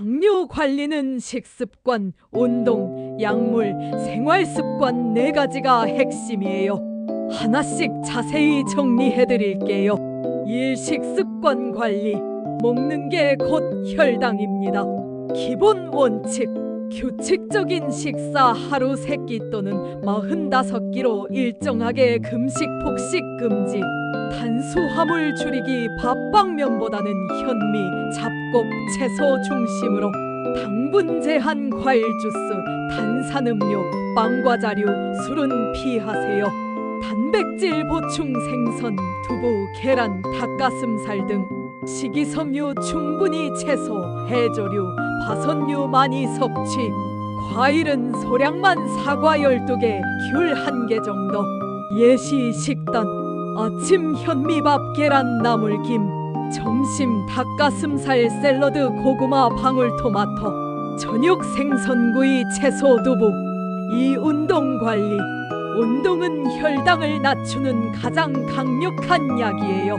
당뇨 관리는 식습관, 운동, 약물, 생활 습관 네 가지가 핵심이에요. 하나씩 자세히 정리해 드릴게요. 일 식습관 관리. 먹는 게 곧 혈당입니다. 기본 원칙. 규칙적인 식사 하루 세 끼 또는 45끼로 일정하게 금식 폭식 금지. 탄수화물 줄이기 밥빵면보다는 현미, 잡곡, 채소 중심으로 당분 제한 과일 주스, 탄산음료, 빵과 자류, 술은 피하세요. 단백질 보충 생선, 두부, 계란, 닭가슴살 등 식이섬유 충분히 채소, 해조류, 버섯류 많이 섭취. 과일은 소량만 사과 12개, 귤 1개 정도. 예시 식단 아침 현미밥 계란 나물김 점심 닭가슴살 샐러드 고구마 방울토마토 저녁 생선구이 채소 두부 이 운동 관리 운동은 혈당을 낮추는 가장 강력한 약이에요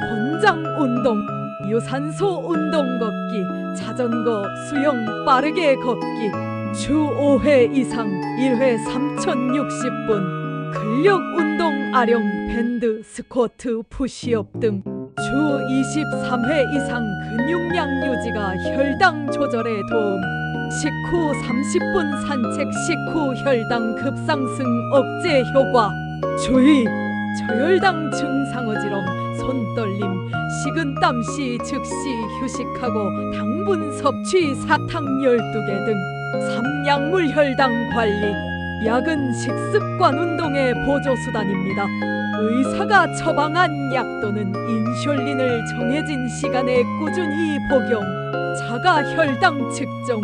권장 운동 유산소 운동 걷기 자전거 수영 빠르게 걷기 주 5회 이상 1회 3060분 근력 운동 아령 밴드 스쿼트 푸시업 등 주 23회 이상 근육량 유지가 혈당 조절에 도움 식후 30분 산책 식후 혈당 급상승 억제 효과 주의 저혈당 증 상 어지럼 손떨림 식은땀 시 즉시 휴식하고 당분 섭취 사탕 12개 등 삼약물 혈당 관리 약은 식습관 운동의 보조수단입니다. 의사가 처방한 약 또는 인슐린을 정해진 시간에 꾸준히 복용. 자가 혈당 측정.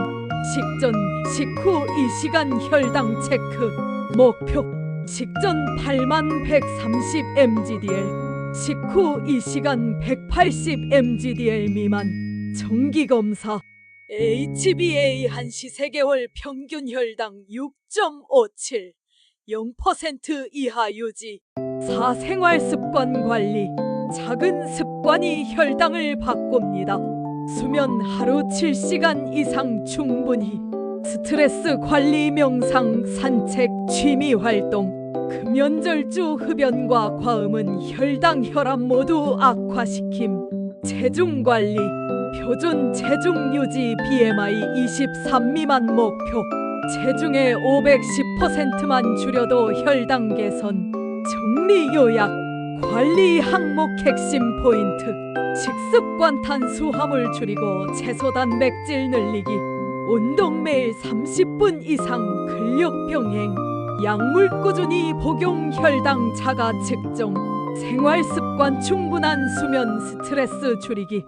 식전, 식후 2시간 혈당 체크. 목표. 식전 8만 130 mgdl. 식후 2시간 180 mgdl 미만. 정기 검사. HbA 한시 3개월 평균 혈당 6.57, 0% 이하 유지. 4. 생활 습관 관리. 작은 습관이 혈당을 바꿉니다. 수면 하루 7시간 이상 충분히. 스트레스 관리 명상, 산책, 취미 활동. 금연절주 흡연과 과음은 혈당, 혈압 모두 악화시킴. 체중 관리. 표준 체중 유지 BMI 23 미만 목표 체중의 510%만 줄여도 혈당 개선 정리 요약 관리 항목 핵심 포인트 식습관 탄수화물 줄이고 채소 단백질 늘리기 운동 매일 30분 이상 근력 병행 약물 꾸준히 복용 혈당 자가 측정 생활 습관 충분한 수면 스트레스 줄이기